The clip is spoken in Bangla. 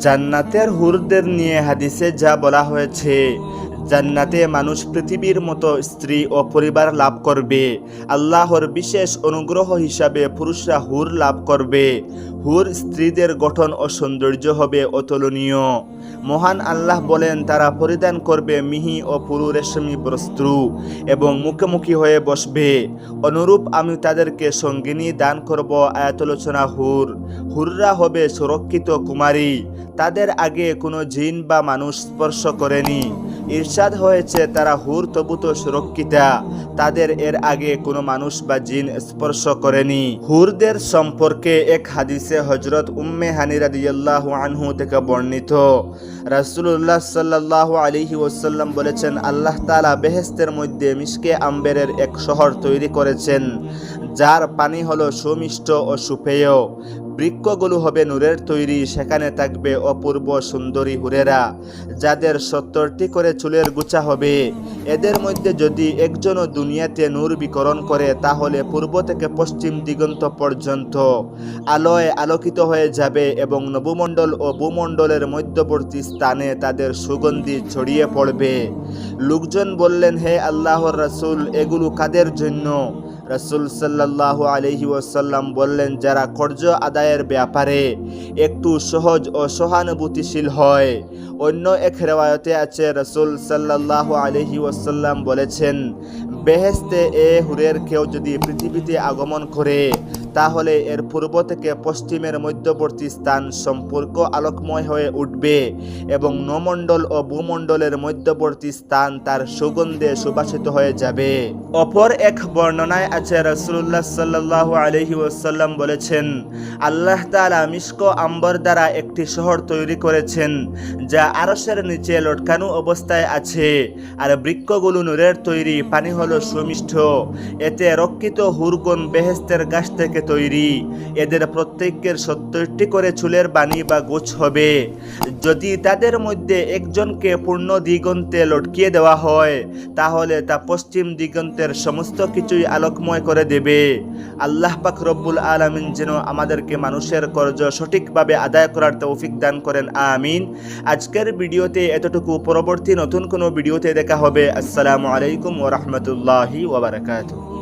জান্নাতের হুরদের নিয়ে হাদিসে যা বলা হয়েছে, জান্নাতে মানুষ পৃথিবীর মতো স্ত্রী ও পরিবার লাভ করবে। আল্লাহর বিশেষ অনুগ্রহ হিসাবে পুরুষরা হুর লাভ করবে। হুর স্ত্রীদের গঠন ও সৌন্দর্য হবে অতুলনীয়। মহান আল্লাহ বলেন, তারা পরিধান করবে মিহি ও পুরু রেশমি বস্ত্র এবং মুখোমুখি হয়ে বসবে। অনুরূপ আমি তাদেরকে সঙ্গিনী দান করব, আয়াতলোচনা হুর। হুররা হবে সুরক্ষিত কুমারী। তাদের আগে কোনো জিন বা মানুষ স্পর্শ করেনি। ইরশাদ হয়েছে তারা হুর তবুত সুরক্ষিতা। তাদের এর আগে কোনো মানুষ বা জিন স্পর্শ করেনি। হুরদের সম্পর্কে এক হাদিসে হজরত উম্মে হানি রাদিয়াল্লাহু আনহু থেকে বর্ণিত। রাসূলুল্লাহ সাল্লাল্লাহু আলাইহি ওয়াসাল্লাম বলেছেন, আল্লাহ তালা বেহেস্তের মধ্যে মিশকে আম্বেরের এক শহর তৈরি করেছেন, যার পানি হলো সুমিষ্ট ও সুপেয়। বৃক্ষগুলো হবে নূরের তৈরি, সেখানে থাকবে অপূর্ব সুন্দরী হুরেরা, যাদের সত্তরটি করে চুলের গুছা হবে। এদের মধ্যে যদি একজনও দুনিয়াতে নূর বিকরণ করে, তাহলে পূর্ব থেকে পশ্চিম দিগন্ত পর্যন্ত আলোয় আলোকিত হয়ে যাবে এবং নবমণ্ডল ও ভূমণ্ডলের মধ্যবর্তী স্থানে তাদের সুগন্ধি ছড়িয়ে পড়বে। লোকজন বললেন, হে আল্লাহর রাসূল, এগুলো কাদের জন্য? রাসূল সাল্লাহ আলহি ওসাল্লাম বললেন, যারা কর্য আদায়ের ব্যাপারে একটু সহজ ও সহানুভূতিশীল হয়। অন্য এক রেওয়ায়তে আছে, রসুল সাল্লাহ আলহি ওসাল্লাম বলেছেন বেহেস্তে এ হুরের কেউ যদি পৃথিবীতে আগমন করে তাহলে এর পূর্ব থেকে পশ্চিমের মধ্যবর্তী স্থান সম্পর্ক আলোকময় হয়ে উঠবে এবং নমণ্ডল ও ভূমণ্ডলের মধ্যবর্তী স্থান তার সুগন্ধে সুবাসিত হয়ে যাবে। অপর এক বর্ণনায় আছে রসুল্লাহ সাল্লাহ আলহি ওসাল্লাম বলেছেন, আল্লাহ তালা মিস্ক আম্বর দ্বারা একটি শহর তৈরি করেছেন, যা আরসের নিচে লটকানো অবস্থায় আছে, আর বৃক্ষগুলো নূরের তৈরি পানি হলো সুমিষ্ঠ এতে রক্ষিত হুরগন বেহেস্তের গাছ থেকে তৈরি। এদের প্রত্যেকের সত্তরটি করে চুলের বাণী বা গোছ হবে। যদি তাদের মধ্যে একজনকে পূর্ণ দিগন্তে লটকিয়ে দেওয়া হয়, তাহলে তা পশ্চিম দিগন্তের সমস্ত কিছুই আলোকময় করে দেবে। আল্লাহ পাক রব্বুল আলমিন যেন আমাদেরকে মানুষের কর্জ সঠিকভাবে আদায় করার তৌফিক দান করেন। আমিন। আজকের ভিডিওতে এতটুকু। পরবর্তী নতুন কোনো ভিডিওতে দেখা হবে। আসসালামু আলাইকুম ওরহমতুল্লাহি ওবরাকাতুহ